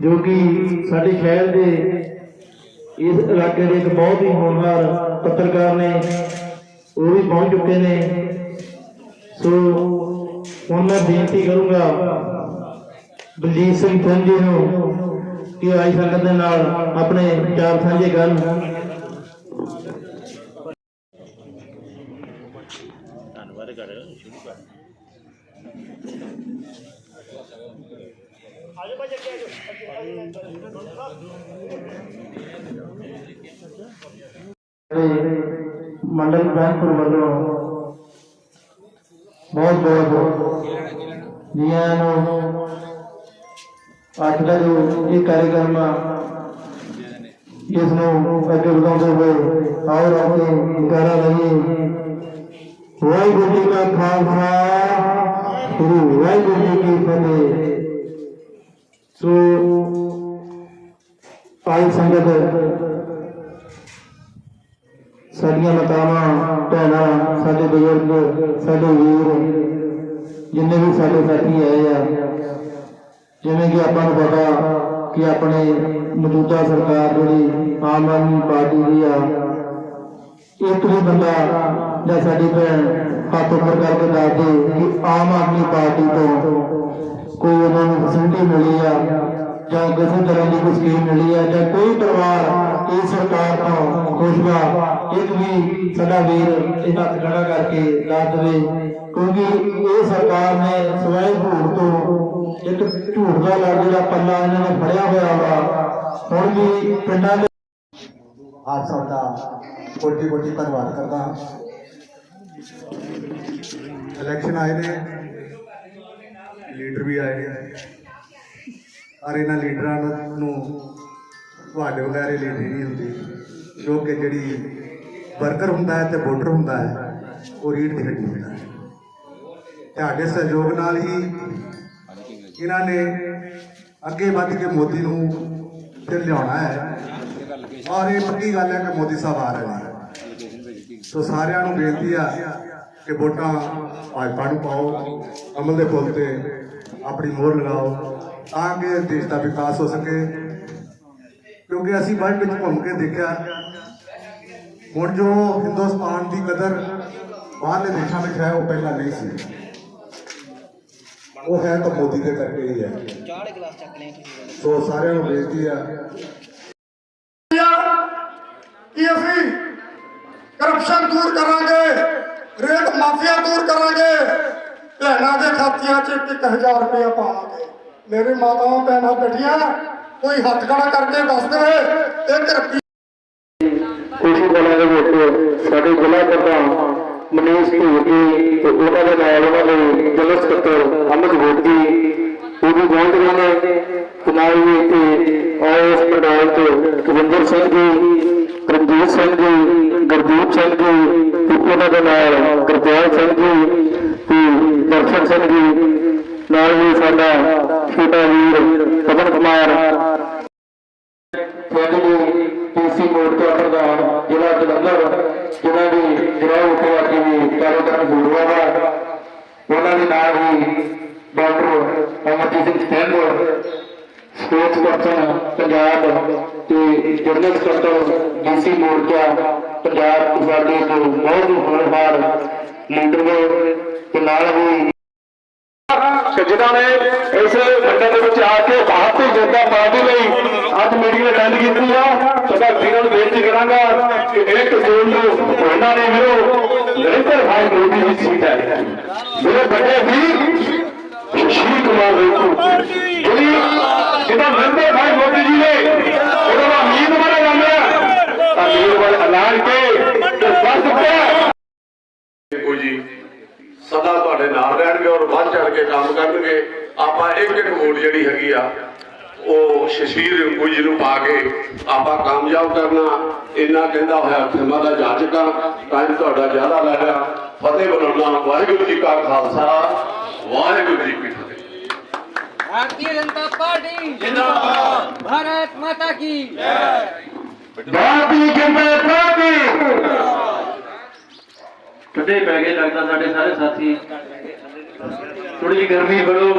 ਜੋ ਕਿ ਸਾਡੇ ਸ਼ਹਿਰ ਦੇ ਇਸ ਇਲਾਕੇ ਦੇ ਇੱਕ ਬਹੁਤ ਹੀ ਹੋਣਹਾਰ ਪੱਤਰਕਾਰ ਨੇ, ਉਹ ਵੀ ਪਹੁੰਚ ਚੁੱਕੇ ਨੇ। ਸੋ ਹੁਣ ਮੈਂ ਬੇਨਤੀ ਕਰੂੰਗਾ ਬਲਜੀਤ ਸਿੰਘ ਸਿੰਘ ਨੂੰ ਕਿ ਆਈ ਸੰਗਤ ਦੇ ਨਾਲ ਆਪਣੇ ਚਾਰ ਸਾਂਝੇ ਕਰਨ। ਮੰਡਲ ਬੈਂਕਪੁਰ ਵੱਲੋਂ ਬਹੁਤ ਬਹੁਤ ਜੀਆਂ ਨੂੰ ਅੱਜ ਦਾ ਜੋ ਇਹ ਕਾਰਜਕ੍ਰਮ ਆ ਇਸ ਨੂੰ ਅੱਗੇ ਵਧਾਉਂਦੇ ਹੋਏ ਆਓ ਰੱਬ ਦੇ ਨਿਕਾਰਾ ਲਈਏ ਵਾਹਿਗੁਰੂ ਜੀ ਕਾ ਖਾਲਸਾ ਗੁਰੂ ਵਾਹਿਗੁਰੂ ਜੀ ਕੀ ਫਤਿਹ ਸੋ ਆਈ ਸੰਗਤ, ਸਾਡੀਆਂ ਮਾਤਾਵਾਂ, ਭੈਣਾਂ, ਸਾਡੇ ਬਜ਼ੁਰਗ, ਸਾਡੇ ਵੀਰ, ਜਿੰਨੇ ਵੀ ਸਾਡੇ ਸਾਥੀ ਆਏ ਆ, ਜਿਵੇਂ ਕਿ ਆਪਾਂ ਨੂੰ ਪਤਾ ਕਿ ਆਪਣੇ ਮੌਜੂਦਾ ਸਰਕਾਰ ਜਿਹੜੀ ਆਮ ਆਦਮੀ ਪਾਰਟੀ ਦੀ ਆ, ਇੱਕ ਵੀ ਬੰਦਾ ਜਾਂ ਸਾਡੀ ਭੈਣ ਹੱਥ ਉੱਪਰ ਕਰਕੇ ਦੱਸ ਦੇ ਕਿ ਆਮ ਆਦਮੀ ਪਾਰਟੀ ਤੋਂ ਕੋਈ ਉਹਨਾਂ ਨੂੰ ਫੈਸਿਲਿਟੀ ਮਿਲੀ ਆ, ਜਾਂ ਕਿਸੇ ਤਰ੍ਹਾਂ ਦੀ ਕੋਈ ਸਕੀਮ ਮਿਲੀ ਆ, ਜਾਂ ਕੋਈ ਪਰਿਵਾਰ ਇਸ ਸਰਕਾਰ ਤੋਂ ਖੁਸ਼ ਇੱਕ ਵੀ ਸਾਡਾ ਵੀਰ ਇਹ ਹੱਥ ਖੜਾ ਕਰਕੇ ਦੱਸ ਦੇਵੇ, ਕਿਉਂਕਿ ਇਹ ਸਰਕਾਰ ਨੇ ਸਵਾਏ ਝੂਠ ਤੋਂ ਇੱਕ ਝੂਠ ਦਾ ਲੜ ਜਿਹੜਾ ਪੱਲਾ ਇਹਨਾਂ ਨੇ ਫੜਿਆ ਹੋਇਆ ਵਾ, ਹੁਣ ਵੀ ਪਿੰਡਾਂ ਦੇ ਆਪ ਸਭ ਦਾ ਕੋਟੀ ਕੋਟੀ ਧੰਨਵਾਦ ਕਰਦਾ ਹਾਂ। ਇਲੈਕਸ਼ਨ ਆਏ ਨੇ। ਲੀਡਰ ਵੀ ਆਏ। ਔਰ ਇਹਨਾਂ ਲੀਡਰਾਂ ਨੂੰ ਤੁਹਾਡੇ ਵਗੈਰੇ ਲੀਡਰ ਨਹੀਂ ਹੁੰਦੀ। ਜੋ ਕਿ ਜਿਹੜੀ ਵਰਕਰ ਹੁੰਦਾ ਹੈ ਤੇ ਵੋਟਰ ਹੁੰਦਾ ਹੈ, ਉਹ ਰੀਡ ਦੀ ਹੱਡੀ ਹੁੰਦਾ ਹੈ। ਤੁਹਾਡੇ ਸਹਿਯੋਗ ਨਾਲ ਹੀ ਇਹਨਾਂ ਨੇ ਅੱਗੇ ਵੱਧ ਕੇ ਮੋਦੀ ਨੂੰ ਫਿਰ ਲਿਆਉਣਾ ਹੈ। ਔਰ ਇਹ ਪੱਕੀ ਗੱਲ ਹੈ ਕਿ ਮੋਦੀ ਸਾਹਿਬ ਆ ਰਹੇ ਨੇ। ਸੋ ਸਾਰਿਆਂ ਨੂੰ ਬੇਨਤੀ ਆ ਕਿ ਵੋਟਾਂ ਭਾਜਪਾ ਨੂੰ ਪਾਓ, ਅਮਲ ਦੇ ਫੁੱਲ ਤੇ ਆਪਣੀ ਮੋਹਰ ਲਗਾਓ, ਤਾਂ ਕਿ ਦੇਸ਼ ਦਾ ਵਿਕਾਸ ਹੋ ਸਕੇ। ਕਿਉਂਕਿ ਅਸੀਂ ਵਰਲਡ ਵਿੱਚ ਘੁੰਮ ਕੇ ਦੇਖਿਆ, ਹੁਣ ਜੋ ਹਿੰਦੁਸਤਾਨ ਦੀ ਕਦਰ ਬਾਹਰਲੇ ਦੇਸ਼ਾਂ ਵਿੱਚ ਹੈ, ਉਹ ਪਹਿਲਾਂ ਨਹੀਂ ਸੀ। ਉਹ ਹੈ ਤਾਂ ਮੋਦੀ ਦੇ ਕਰਕੇ ਹੀ ਹੈ। ਚਾਰ ਗਲਾਸ ਚੱਕ ਲਿਆ ਤੁਸੀਂ ਸੋ ਸਾਰਿਆਂ ਨੂੰ ਬੇਨਤੀ ਆ। ਕਿ ਅਸੀਂ ਕਰਪਸ਼ਨ ਦੂਰ ਕਰਾਂਗੇ ਰੇਤ ਮਾਫੀਆ ਦੂਰ ਕਰਾਂਗੇ ਭੈਣਾਂ ਦੇ ਖਾਤਿਆਂ 'ਚ 1000 ਰੁਪਏ ਪਾਵਾਂਗੇ ਮੇਰੇ ਮਾਤਾਵਾਂ, ਭੈਣਾਂ ਬੈਠੀਆਂ ਕੋਈ ਹੱਥ ਖੜਾ ਕਰਕੇ ਦੱਸ ਦੇਵੇ ਇੱਕ ਰੁਪਈਆ ਖੁਸ਼ੀ ਕਲਾਂ ਦੇ ਵਿੱਚ ਸਾਡੇ ਜ਼ਿਲ੍ਹਾ ਪ੍ਰਧਾਨ ਮਨੀਸ਼ ਧੂਰ ਤੇ ਉਹਨਾਂ ਦੇ ਨਾਲ ਉਹਨਾਂ ਦੇ ਜਨਰਲ ਸਕੱਤਰ ਅਮਿਤ ਭੋਟ ਜੀ, ਉਹ ਵੀ ਪਹੁੰਚ ਰਹੇ ਤੇ ਨਾਲ ਹੀ ਤੋਂ ਕਵਿੰਦਰ ਸਿੰਘ ਜੀ, ਰਣਜੀਤ ਸਿੰਘ ਜੀ, ਗੁਰਦੀਪ ਸਿੰਘ ਜੀ ਤੇ ਉਹਨਾਂ ਦੇ ਨਾਲ ਗੁਰਦਿਆਲ ਸਿੰਘ ਜੀ। ਤੇ ਸਿੰਘ ਜੀ, ਨਾਲ ਹੀ ਸਾਡਾ ਛੋਟਾ ਵੀਰ ਪਵਨ ਕੁਮਾਰ। ਫੈਮਿਲੀ ਪੀਸੀ ਮੋੜ ਤੋਂ ਪ੍ਰਧਾਨ ਜ਼ਿਲ੍ਹਾ ਜਲੰਧਰ, ਜਿਨ੍ਹਾਂ ਦੀ ਜ਼ਿਲ੍ਹਾ ਉਪਵਾਦੀ ਦੀ ਕਾਰੋਬਾਰ ਬੂੜਵਾ ਦਾ ਉਹਨਾਂ ਦੇ ਨਾਲ ਹੀ ਡਾਕਟਰ ਅਮਰਜੀਤ ਸਿੰਘ ਸਟੈਂਡਰ ਸਪੋਰਟਸ ਪਰਸਨ ਪੰਜਾਬ ਤੇ ਜਨਰਲ ਸਕੱਤਰ ਡੀਸੀ ਮੋਰਚਾ ਪੰਜਾਬ ਸਾਡੇ ਤੋਂ ਬਹੁਤ ਹੋਣਹਾਰ ਲੀਡਰ ਨੇ ਤੇ ਨਾਲ ਹੀ ਜਿਨ੍ਹਾਂ ਨੇ ਇਸ ਮੰਡਲ ਦੇ ਵਿੱਚ ਆ ਕੇ ਭਾਰਤੀ ਜਨਤਾ ਪਾਰਟੀ ਲਈ ਅੱਜ ਮੀਟਿੰਗ ਅਟੈਂਡ ਕੀਤੀ ਆ, ਸਦਾ ਵੀਰਾਂ ਨੂੰ ਬੇਨਤੀ ਕਰਾਂਗਾ ਕਿ ਇੱਕ ਜੂਨ ਨੂੰ ਉਹਨਾਂ ਨੇ ਵੀਰੋ ਨਰਿੰਦਰ ਭਾਈ ਮੋਦੀ ਦੀ ਸੀਟ ਹੈ। ਮੇਰੇ ਵੱਡੇ ਵੀਰ ਸ਼ਸ਼ੀ ਕੁਮਾਰ ਰੇਖੂ ਜਿਹੜੀ ਜਿਹਦਾ ਨਰਿੰਦਰ ਭਾਈ ਮੋਦੀ ਜੀ ਨੇ ਉਹਦਾ ਦਾ ਉਮੀਦਵਾਰ ਬਣਾਇਆ ਤਾਂ ਉਮੀਦਵਾਰ ਐਲਾਨ ਕੇ ਤੇ ਦੱਸ ਪਿਆ ਦੇਖੋ ਜੀ ਸਦਾ ਤੁਹਾਡੇ ਨਾਲ ਰਹਿਣਗੇ ਔਰ ਵੱਧ ਚੜ ਕੇ ਕੰਮ ਕਰਨਗੇ ਆਪਾਂ ਇੱਕ ਇੱਕ ਵੋਟ ਜਿਹੜੀ ਹੈਗੀ ਆ ਉਹ ਸ਼ਸ਼ੀਰ ਰਿੰਕੂ ਜੀ ਨੂੰ ਪਾ ਕੇ ਆਪਾਂ ਕਾਮਯਾਬ ਕਰਨਾ ਇੰਨਾ ਕਹਿੰਦਾ ਹੋਇਆ ਫਿਲਮਾਂ ਦਾ ਜਾਚਕਾ ਟਾਈਮ ਤੁਹਾਡਾ ਜ਼ਿਆਦਾ ਲੈ ਲਿਆ ਫਤਿਹ ਬੁਲਾਉਣਾ ਵਾਹਿਗੁਰੂ ਜੀ ਕਾ ਖਾਲਸਾ ਵਾਹਿਗੁਰੂ ਜੀ ਕੀ ਫਤਿਹ भारतीय जनता पार्टी जिंदाबाद भारत माता की ਭਾਰਤੀ ਜਨਤਾ ਪਾਰਟੀ ਠੰਡੇ ਪੈ ਗਏ ਲੱਗਦਾ ਸਾਡੇ ਸਾਰੇ ਸਾਥੀ ਥੋੜੀ ਜਿਹੀ ਗਰਮੀ ਬੜੋ